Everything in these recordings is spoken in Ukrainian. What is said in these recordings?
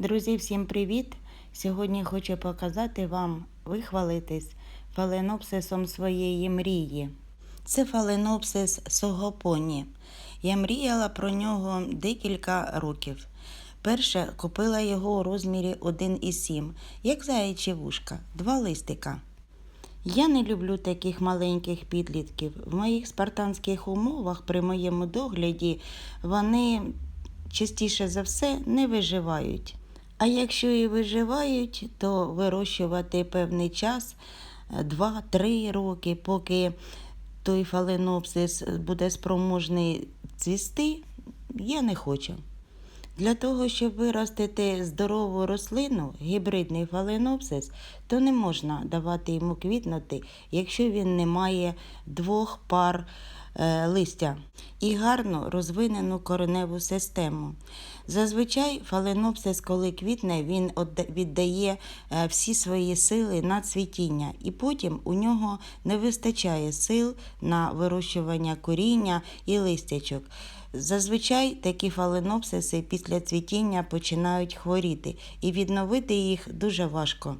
Друзі, всім привіт! Сьогодні хочу показати вам вихвалитись фаленопсисом своєї мрії. Це фаленопсис согопоні. Я мріяла про нього декілька років. Перше купила його у розмірі 1,7, як заячі вушка, два листика. Я не люблю таких маленьких підлітків. В моїх спартанських умовах при моєму догляді вони частіше за все не виживають. А якщо і виживають, то вирощувати певний час 2-3 роки, поки той фаленопсис буде спроможний цвісти, я не хочу. Для того, щоб виростити здорову рослину, гібридний фаленопсис, то не можна давати йому квітнути, якщо він не має двох пар е, листя і гарно розвинену кореневу систему. Зазвичай фаленопсис, коли квітне, він віддає е, всі свої сили на цвітіння, і потім у нього не вистачає сил на вирощування коріння і листячок. Зазвичай такі фаленопсиси після цвітіння починають хворіти, і відновити їх дуже важко.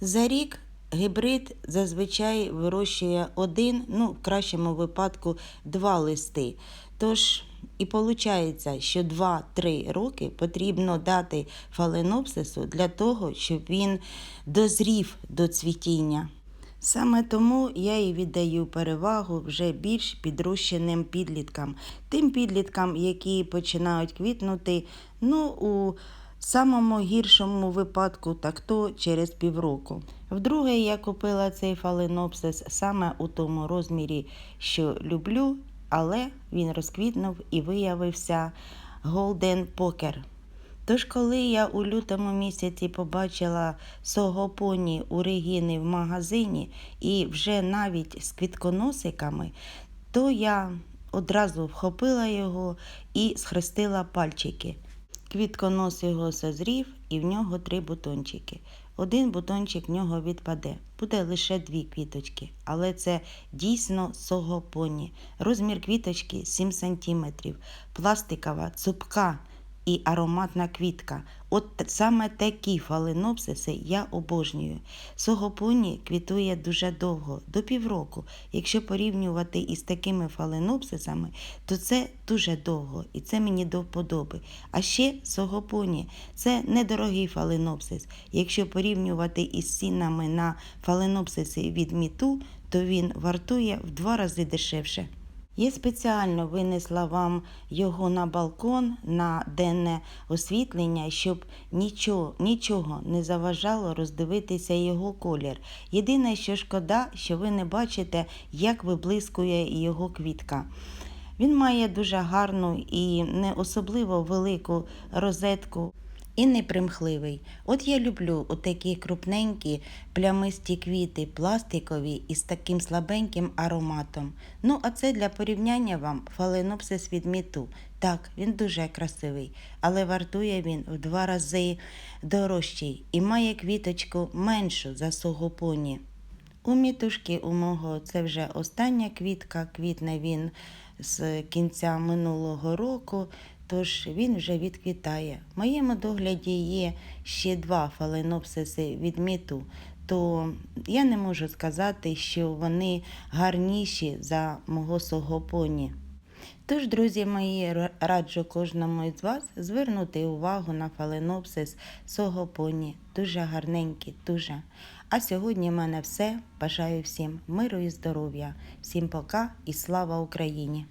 За рік гібрид зазвичай вирощує один, ну, в кращому випадку, два листи. Тож і виходить, що 2-3 роки потрібно дати фаленопсису для того, щоб він дозрів до цвітіння. Саме тому я і віддаю перевагу вже більш підрощеним підліткам, тим підліткам, які починають квітнути ну, у самому гіршому випадку, так то через півроку. Вдруге, я купила цей фаленопсис саме у тому розмірі, що люблю, але він розквітнув і виявився Golden Poker. Тож, коли я у лютому місяці побачила согопоні у Регіни в магазині і вже навіть з квітконосиками, то я одразу вхопила його і схрестила пальчики. Квітконос його созрів і в нього три бутончики. Один бутончик в нього відпаде, буде лише дві квіточки, але це дійсно согопоні. Розмір квіточки 7 см, пластикова, цупка і ароматна квітка. От саме такі фаленопсиси я обожнюю. Согопоні квітує дуже довго, до півроку. Якщо порівнювати із такими фаленопсисами, то це дуже довго і це мені до вподоби. А ще согопоні це недорогий фаленопсис. Якщо порівнювати із цінами на фаленопсиси від міту, то він вартує в два рази дешевше. Я спеціально винесла вам його на балкон на денне освітлення, щоб нічого, нічого не заважало роздивитися його колір. Єдине, що шкода, що ви не бачите, як виблискує його квітка. Він має дуже гарну і не особливо велику розетку. І непримхливий. От я люблю отакі крупненькі плямисті квіти, пластикові і з таким слабеньким ароматом. Ну, а це для порівняння вам фаленопсис від міту. Так, він дуже красивий, але вартує він в два рази дорожчий і має квіточку меншу за согопоні. У мітушки у мого це вже остання квітка, квітне він з кінця минулого року, тож він вже відквітає. В моєму догляді є ще два фаленопсиси від міту, то я не можу сказати, що вони гарніші за мого согопоні. Тож, друзі мої, раджу кожному із вас звернути увагу на фаленопсис согопоні. Дуже гарненький, дуже. А сьогодні в мене все. Бажаю всім миру і здоров'я. Всім пока і слава Україні!